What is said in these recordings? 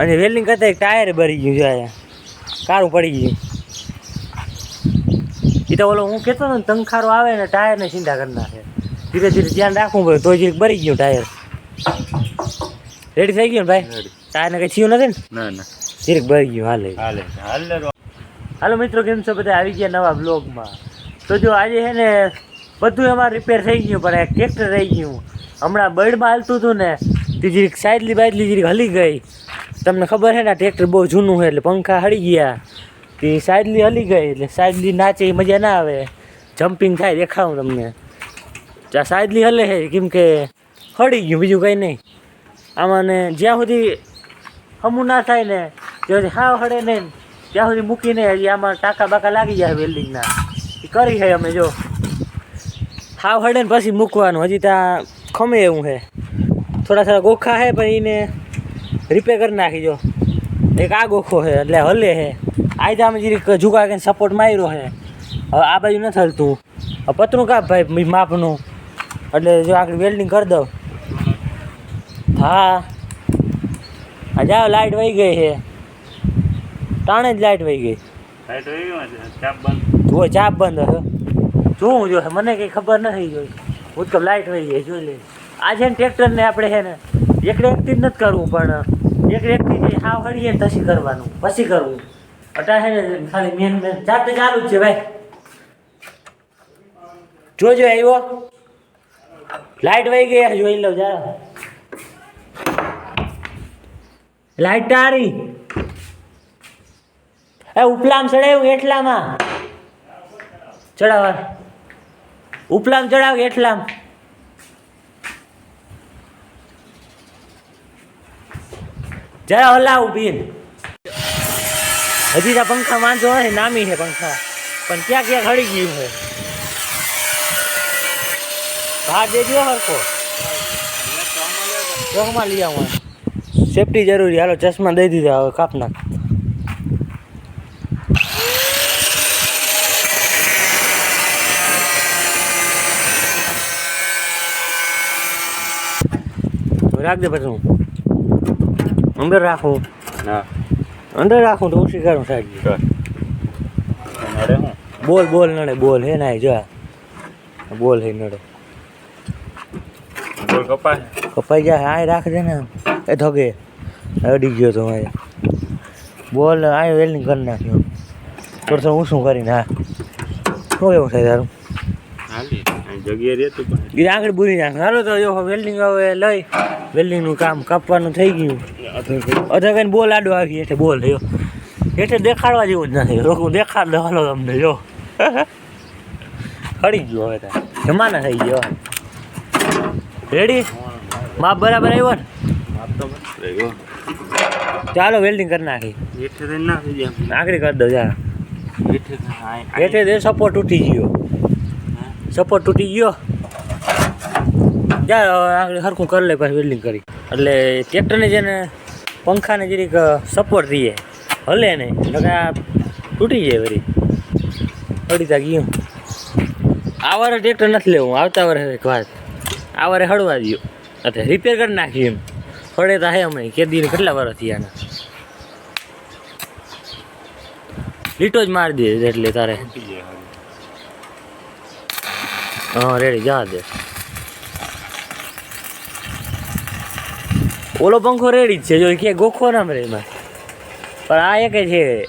અને વેલ્ડિંગ કરતા ટાયર ભરી ગયું છે અહીંયા કારું પડી ગયું. એ તો ઓલો હું કહેતો ને તંખારો આવે ને ટાયરને ચિંતા કરી નાખે. ધીરે ધીરે ધ્યાન રાખવું પડે તો જીરીક ભરી ગયું ટાયર. રેડી થઈ ગયું ને ભાઈ? ટાયરને કંઈ થયું નથી ને? ના ના. જીરીક ભરી ગયું હાલે. હાલે હાલે હાલો મિત્રો કેમ છો? બધા આવી ગયા નવા બ્લોગમાં તો જો આજે છે ને બધું એમાં રિપેર થઈ ગયું પણ એક ટ્રેક્ટર રહી ગયું. હમણાં બર્ડમાં હાલતું હતું ને તે જીરીક સાઈડલી બાઈડલી જીરીક હલી ગઈ. તમને ખબર છે ને ટ્રેક્ટર બહુ જૂનું છે એટલે પંખા હળી ગયા. તે સાઈડલી હલી ગઈ એટલે સાઈડલી નાચે એ મજા ના આવે. જમ્પિંગ થાય, દેખાવું તમને. આ સાઈડલી હલે છે કેમ કે હળી ગયું, બીજું કંઈ નહીં. આમાં ને જ્યાં સુધી હમું ના થાય ને ત્યાં સુધી હાવ હળે નહીં, ત્યાં સુધી મૂકીને હજી આમાં ટાંકા બાકા લાગી જાય વેલ્ડિંગના એ કરી છે અમે, જો. હાવ હળે ને પછી મૂકવાનું, હજી ત્યાં ખમે એવું છે થોડા થોડા ગોખા છે પણ એને રિપેર કરી નાખી જો. એક આ ગોખો છે એટલે હલે છે. આ તો અમે જીરીક જુગા કે સપોર્ટ માર્યો છે. હવે આ બાજુ નથી હલતું. પતરું કાપ ભાઈ માપનું. એટલે જો આગળ વેલ્ડિંગ કરી દઉં. હા. આ જાઓ લાઇટ વહી ગઈ છે. ત્રણે જ લાઇટ વહી ગઈ. જુઓ ચાપ બંધ હશે જોવું જો મને કંઈ ખબર નથી જોઈ. હું તો લાઇટ વહી ગઈ જોઈ લે આ છે ને ટ્રેક્ટરને આપણે છે ને એકડે એકથી જ નથી કરવું પણ એકડે વ્યક્તિ જે હાવ હળીએ પછી કરવાનું, પછી કરવું. અટાશે ખાલી મેન મેન જાતે ચાલુ જ છે ભાઈ. જોજો આવ્યો લાઈટ વહી ગઈ જોઈ લો જા લાઈટ તારી. એ ઉપલામ ચડાવ્યું એટલામાં? ચડાવવા ઉપલામ ચડાવ એટલામ? જરા હલાવ બીન હજી તો પંખા વાંધો હોય નામી છે પંખા. પણ ક્યાં ક્યાં ખડી ગયું છે ભાર દેજો હરકો ચોકમાં લઈ આવું. સેફટી જરૂરી. હાલો, ચશ્મા દઈ દીધા. હવે કાપ નાખ. રાખ દે પછી હું. અંદર રાખું. ના. અંદર રાખું તો ઓછી કરું સાહેબ બોલ બોલ નડે બોલ હે ના જો. બોલ હે નડે. બોલ કપાય. કપાઈ જાય આય રાખજે ને એ ધગે અડી ગયો તો મારે બોલ આ વેલ્ડિંગ કરી નાખ્યો. થોડું હું શું કરીને હા. શું એવું થાય તારું? જગ્યા રહેતું આગળ ભૂલી નાખ હાલો તો વેલ્ડિંગ હવે લઈ. વેલ્ડિંગનું કામ કાપવાનું થઈ ગયું. અધા કઈ બોલ આડો આવી એટલે બોલ થયો એટલે દેખાડવા જેવું જ નથી. રોકું દેખાડ હાલો તમને જો ખડી ગયો હવે જમાના થઈ ગયો રેડી માપ બરાબર આવ્યો ને? ચાલો વેલ્ડિંગ કરી નાખી. હેઠે થઈને ના થઈ જાય આખરી કરી દો જા. હેઠે થઈને આય- એટલે સપોર્ટ તૂટી ગયો. સપોર્ટ તૂટી ગયો. જા આગળ સરખું કરી લે પછી વેલ્ડિંગ કરી. એટલે ટ્રેક્ટરને જેને પંખાને જરીક સપોર્ટ દઈએ હલે નહીં એટલે આ તૂટી જાય વળી અડી તા ગયું. આ વારે ટ્રેક્ટર નથી લેવું આવતા વારે એક વાત. આ વારે હળવા દો એટલે રિપેર કરી નાખ્યું એમ. હળે તો હે અમે કેદી કેટલા વાર થયા આના. લીટો જ મારી દે એટલે તારે. હા રેડી જવા દે. ઓલો પંખો રેડી જ છે જો કે ગોખો ના રે એમાં. પણ આ એક છે.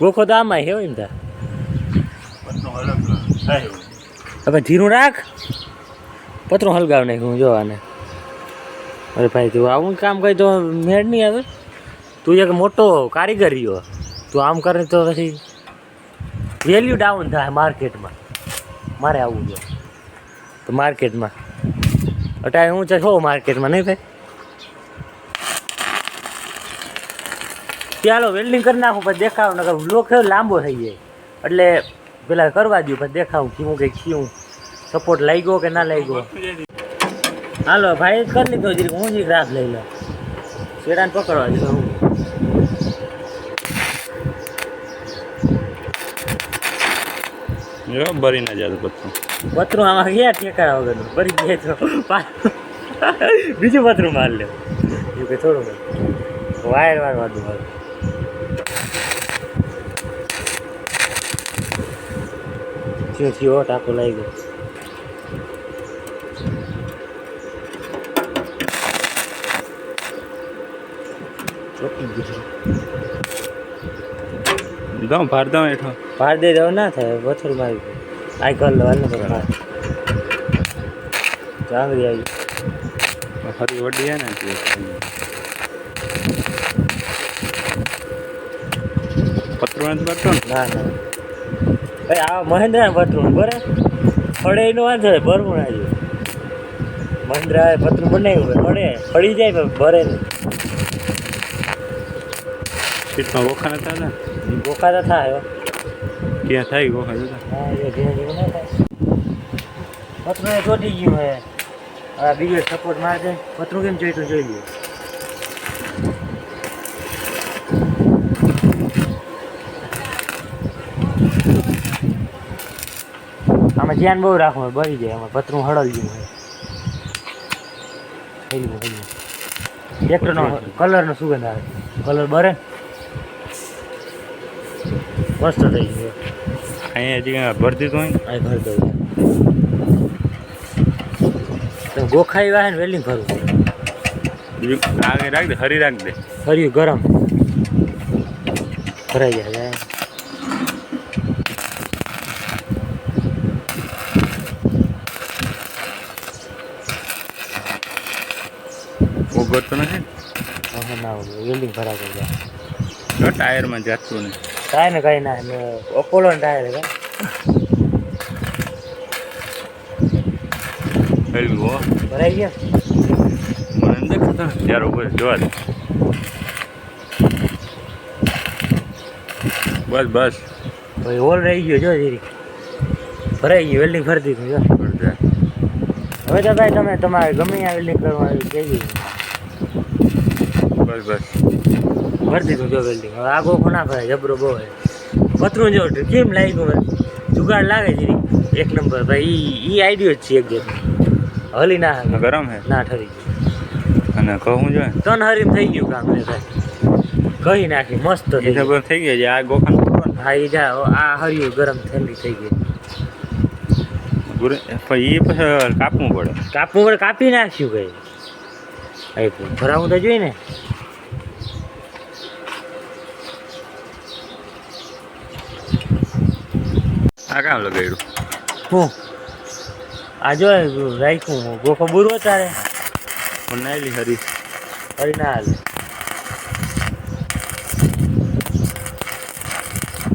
ગોખો તો આમાં છે થાય એવું. હવે ધીરું રાખ. પતરો હલગાવ નાખ હું જોવાને અરે ભાઈ તું આવું કામ કરી તો મેળ નહીં આવે. તું એક મોટો કારીગર રહ્યો. તું આમ કરે તો પછી વેલ્યુ ડાઉન થાય માર્કેટમાં. મારે આવવું જોઈએ તો માર્કેટમાં. અટાણે હું છો માર્કેટમાં નહીં ભાઈ? ચાલો વેલ્ડિંગ કરી નાખું પછી દેખાવ નકર બ્લોક થયો લાંબો થઈ જાય. એટલે પેલા કરવા દઉં પછી દેખાવું કેવું કઈ થયું સપોર્ટ લાગ્યો કે ના લાગ્યો. હાલો ભાઈ કરી લીધો જરીક હું જ રાખ લઈ લઉં. શેડાને પકડવા દઉં હું જો બરી ના જાય બધું પતરું આમાં ગયા ઠેકાણા વગરનું. ભરી ગયા તો બીજું પતરું માર લે. કે થોડું વાયર વાર વાદું હવે થયો ટાંકો લાગી ગયો. ગયું. દઉં ભાર દઉં હેઠો. ભાર દે દઉં ના થાય પથ્થર મારી આ કર લો હાલ ને ચાંગરી આવી. ફરી વડી ને. પતરું નથી કરતો ના ના. ભાઈ આ મહેન્દ્રા પતરું બરાબર? ફળે એનો વાંધો હોય ભરવું ના જોઈએ. મહેન્દ્રા પતરું બનાવ્યું હોય ફળે ફળી જાય પણ ભરે સીટમાં ગોખા નતા હતા? ને બોખા તો થાય. ક્યાં થાય ગોખા જતા હા એ ધીરે ધીરે ના થાય. પતરું એ ચોટી ગયું હે આ બીજો સપોર્ટ મારે દે કેમ ચોટ્યું જોઈ લ્યો આમાં ધ્યાન બહુ રાખવું બળી જાય એમાં પતરું હળલ ગયું હોય ટ્રેક્ટરનો કલરનો સુગંધ આવે. કલર બરે? મસ્ત થઈ ગયો અહીંયા હજી ભરતી તો હોય? આ ભર દઉં તો ગોખાઈ વાહે ને વેલ્ડિંગ બીજું આગળ રાખ દે હરી રાખ દે. ફર્યું ગરમ. ભરાઈ જાય. ઓગળતો નથી? ના વેલ્ડિંગ કરી જાય તો ટાયરમાં જાતું નહીં કાંઈ ને કાંઈ ના અપોલો ટાયર હે પેલું હો. ભરાઈ ગયા? મને અંદર દેખાતો ને ત્યારે ઉપર જોવા દે. બસ બસ. ભાઈ હોલ રહી ગયો જો જીરી ભરાઈ ગયું વેલ્ડિંગ ફરતી દીધું જો. હવે તો ભાઈ તમે તમારે ગમે ત્યાં વેલ્ડિંગ કરવા આવી જઈ દીધું બસ ભરી દીધું જો વેલ્ડિંગ હવે આગો કોના ભરાય જબરો બહુ હે પતરું જો કેમ લાગ્યું હવે? જુગાડ લાગે છે એક નંબર ભાઈ ઈ આઈડિયો જ છે એક જેમ હલી ના ગરમ હે? ના ઠરી ગયું. અને કહું જો તન હરીમ થઈ ગયું કામ લે ભાઈ. કહી નાખી મસ્ત થઈ ગયું. થઈ ગઈ છે આ ગોખાન હા ઈ જા આ હરિયું ગરમ ઠંડી થઈ ગઈ. એ પછી કાપવું પડે. કાપવું પડે કાપી નાખ્યું કઈ આપ્યું ભરાવું તો જોઈએ ને. આ કામ લગાડ્યું. હું? આ જો રાખ્યું ગોખો બુરવો તારે પણ નાયલી હરી. હરી ના હાલે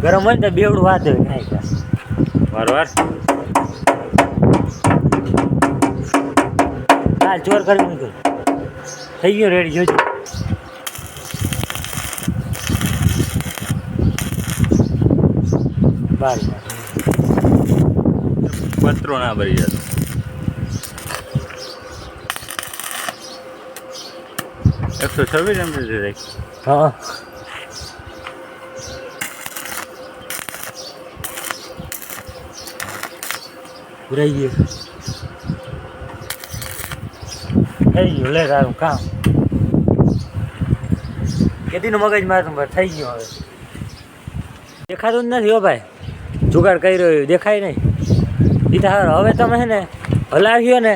ગરમ હોય ને તો બેવડું વાત હોય નાખ્યા વાર વાર હાલ ચોર કરી મૂક્યું. થઈ ગયો રેડી જોજો. બારી પત્રો ના ભરી જતો એકસો છવ્વીસ એમ છે હા. રહી ગયો. થઈ ગયું, લે તારું કામ. કેદીનું મગજ મારું પણ થઈ ગયું હવે. દેખાતું જ નથી હો ભાઈ. જુગાડ કરી રહ્યો દેખાય નહીં. એ તો હવે તમે છે ને હલાવ્યો ને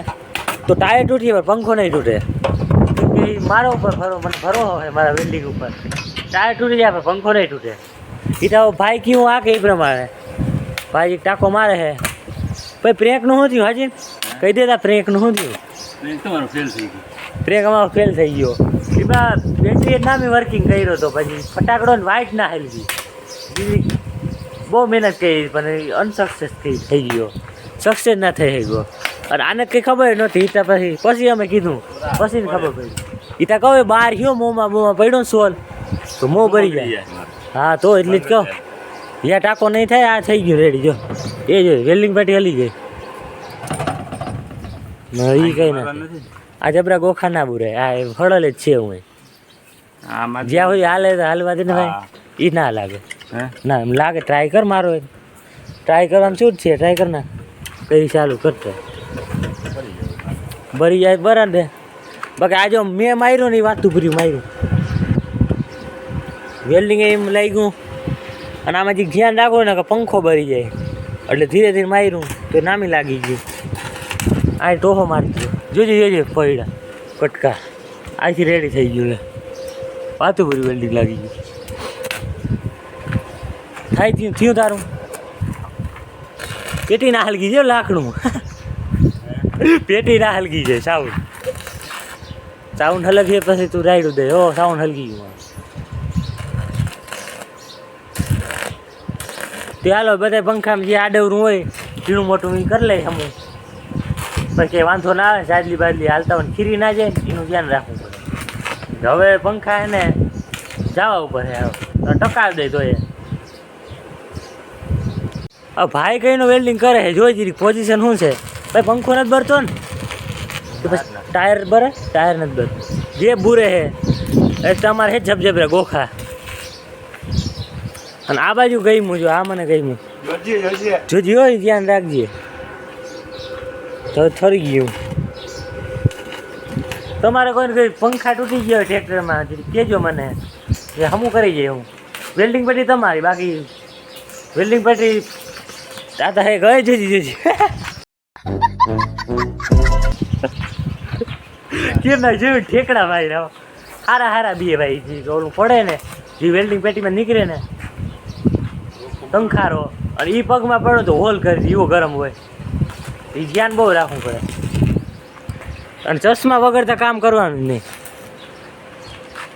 તો ટાયર તૂટી પણ પંખો નહીં તૂટે. કે મારા ઉપર ફરો મને ફરો હવે મારા વેલ્ડિંગ ઉપર. ટાયર તૂટી જાય પણ પંખો નહીં તૂટે. એ તો ભાઈ કયું આ કે એ પ્રમાણે. ભાઈ ટાંકો મારે છે ભાઈ પ્રેકનું શું થયું હાજી? કહી દેતા પ્રેકનું શું થયું? તમારું ફેલ થઈ ગયું. બ્રેક અમારો ફેલ થઈ ગયો. એમાં બેટરી નામે વર્કિંગ કર્યો હતો પછી ફટાકડો ને વાઇટ ના હેલવી. બીજી બહુ મહેનત કરી પણ અનસક્સેસ થઈ ગયો. સક્સેસ ના થઈ ગયો અને આને કંઈ ખબર નથી ઈતા પછી પછી અમે કીધું. પછી ખબર પડી. ઈતા કહો બહાર ગયો મોંમાં મોંમાં પડ્યો ને સોલ. તો મોં ભરી જાય. હા તો એટલી જ કહો. યા ટાંકો નહીં થાય આ થઈ ગયું રેડી જો. એ જો વેલ્ડિંગ પાટી હલી ગઈ. એ કઈ ના આ જબરા ગોખા ના બુરે આ હળલે જ છે હું જ્યાં હોય હાલે તો હાલવા દે ને ભાઈ. એ ના લાગે. ના એમ લાગે ટ્રાય કર મારો ટ્રાય કરવાનું શું જ છે ટ્રાય કર ના. કઈ ચાલુ કરતો ભરી જાય બરાબર બાકી આજે મેં માર્યું ને એ વાત ભર્યું માર્યું. વેલ્ડિંગ એમ લાગ્યું. અને આમાં જે ધ્યાન રાખો ને કે પંખો ભરી જાય. એટલે ધીરે ધીરે માર્યું તો નામી લાગી ગયું. આ ટોહો મારી જોજે જોજે પડ્યા કટકા. આથી રેડી થઈ ગયું લે. પાતું ભરી વેલ્ડિંગ લાગી ગયું. થયું થયું તારું. પેટી ના હલગી છે લાકડું. પેટી ના હલગી છે, સાઉન્ડ. સાઉન્ડ હલગી પછી તું રાઈડ દે. ઓ સાઉન્ડ હલગી ગયું તે હાલો બધા પંખામાં જે આડવરું હોય, ઝીણું મોટું એ કરી લે હમું. પછી વાંધો ના આવે, સાદલી બાદલી હાલતા હોય ખીરી ના જાય એનું ધ્યાન રાખવું પડે. હવે પંખા એને જવા ઉપર હવે. ટકાવી દે તો એ આ ભાઈ કઈનું વેલ્ડિંગ કરે છે. જોઈ જીરી પોઝિશન શું છે? ભાઈ પંખો નથી ભરતો ને? ટાયર ભરે ટાયર નથી ભરતો જે બુરે હે એ તમારે હે જબજબરે ગોખા. અને આ બાજુ ગઈ જો આ મને ગઈ જોજી હોય ધ્યાન રાખજે. તો થરી ગયું. તમારે કોઈને કઈ પંખા તૂટી ગયો હોય ટ્રેક્ટરમાં કહેજો મને. એ હમું કરી જાય હું. વેલ્ડિંગ પટ્ટી તમારી બાકી. વેલ્ડિંગ પટ્ટી આ તો હે ગયે જોજી જોજી કેમ ના જોયું ઠેકડા ભાઈ રાવ હારા હારા બીએ ભાઈ, જે ઓલું પડે ને, જે વેલ્ડિંગ પેટીમાં નીકળે ને પંખારો અને એ પગમાં પડો તો હોલ કરી એવો ગરમ હોય. એ ધ્યાન બહુ રાખવું પડે. અને ચશ્મા વગર તો કામ કરવાનું નહીં.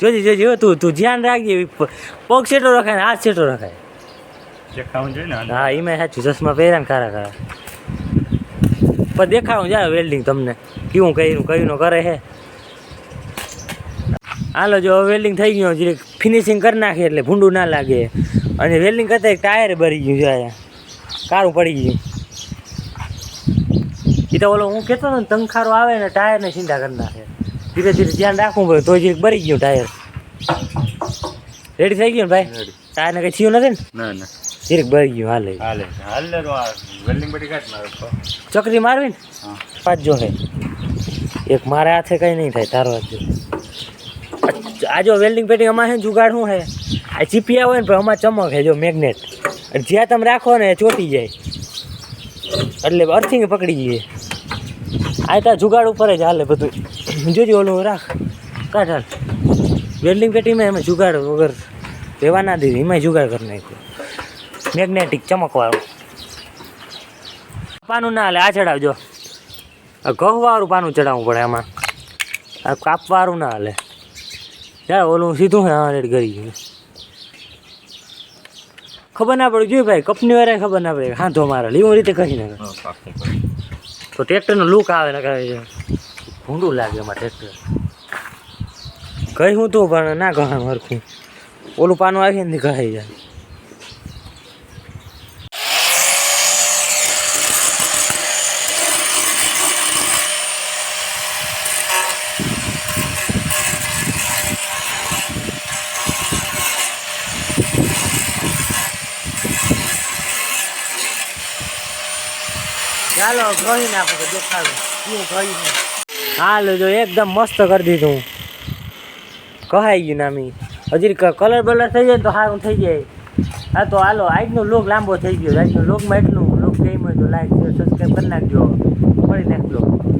જોજી જોજી તું તું ધ્યાન રાખજે, પગ સેટો રખાય ને હાથ સેટો રખાય. દેખાવું જોઈએ ને હા એમાં સાચું ચશ્મા પહેર્યા ને ખરા ખરા. પણ દેખાવું જાય વેલ્ડિંગ તમને. કેવું કર્યું કયું કરે છે હાલો જો વેલ્ડિંગ થઈ ગયું જે ફિનિશિંગ કરી નાખે એટલે ભૂંડું ના લાગે. અને વેલ્ડિંગ કરતા એક ટાયર ભરી ગયું છે અહીંયા. કારું પડી ગયું. એ તો ઓલો હું કહેતો હતો ને તંખારો આવે ને ટાયરને ચિંતા કરી નાખે. ધીરે ધીરે ધ્યાન રાખવું પડે તો જે ભરી ગયું ટાયર રેડી થઈ ગયું ને ભાઈ. ટાયરને કંઈ થયું નથી ને? ના ના. જીરીક ભરી ગયું હાલે. હાલે હાલે વેલ્ડિંગ બડી કાઢ મારો ચકરી મારવી ને? પાંચ જો હે. એક મારા હાથે કંઈ નહીં થાય તારો હાથ. જો આ જો વેલ્ડિંગ પેટી અમારે જુગાડ શું હે? આ ચીપિયા હોય ને પણ અમારે ચમક હે જો મેગ્નેટ. જ્યાં તમે રાખો ને ચોટી જાય. એટલે અર્થિંગ પકડી જઈએ આ તો જુગાડ ઉપર જ હાલે બધું. જોજો ઓલું રાખ. કાઢ હાલ. વેલ્ડિંગ પેટીમાં એમાં જુગાડ વગર રહેવા ના દીધી એમાં જુગાડ કરી નાખ્યું. મેગ્નેટિક ચમકવાળું. પાનું ના હાલે આ ચડાવજો. આ ઘઉંવાળું પાનું ચડાવવું પડે આમાં. આ કાપવાળું ના હાલે યાર ઓલું સીધું હે હા રેડ કરી ગયું. ખબર ના પડે જોઈ ભાઈ કંપની વાળા ખબર ના પડે. હા તો મારે લીવું રીતે કહી નાખે. તો ટ્રેક્ટરનો લુક આવે ને કહે ભૂંડું લાગે એમાં ટ્રેક્ટર કહ્યું તું પણ ના કહે હરખું. ઓલું પાનું આવીએ ને કહે જાય. ચાલો કહી નાખો દેખાડું. શું કહ્યું હાલો જો, એકદમ મસ્ત કરી દીધું. કહાઈ ગયું નામી હજી કલર બલર થઈ જાય તો સારું થઈ જાય. હા, તો હાલો, આજનો લોક લાંબો થઈ ગયો. આજનો લોકમાં એટલું લોક ગેમ હોય તો લાઈક સબસ્ક્રાઈબ કરી નાખજો. ફરી લોક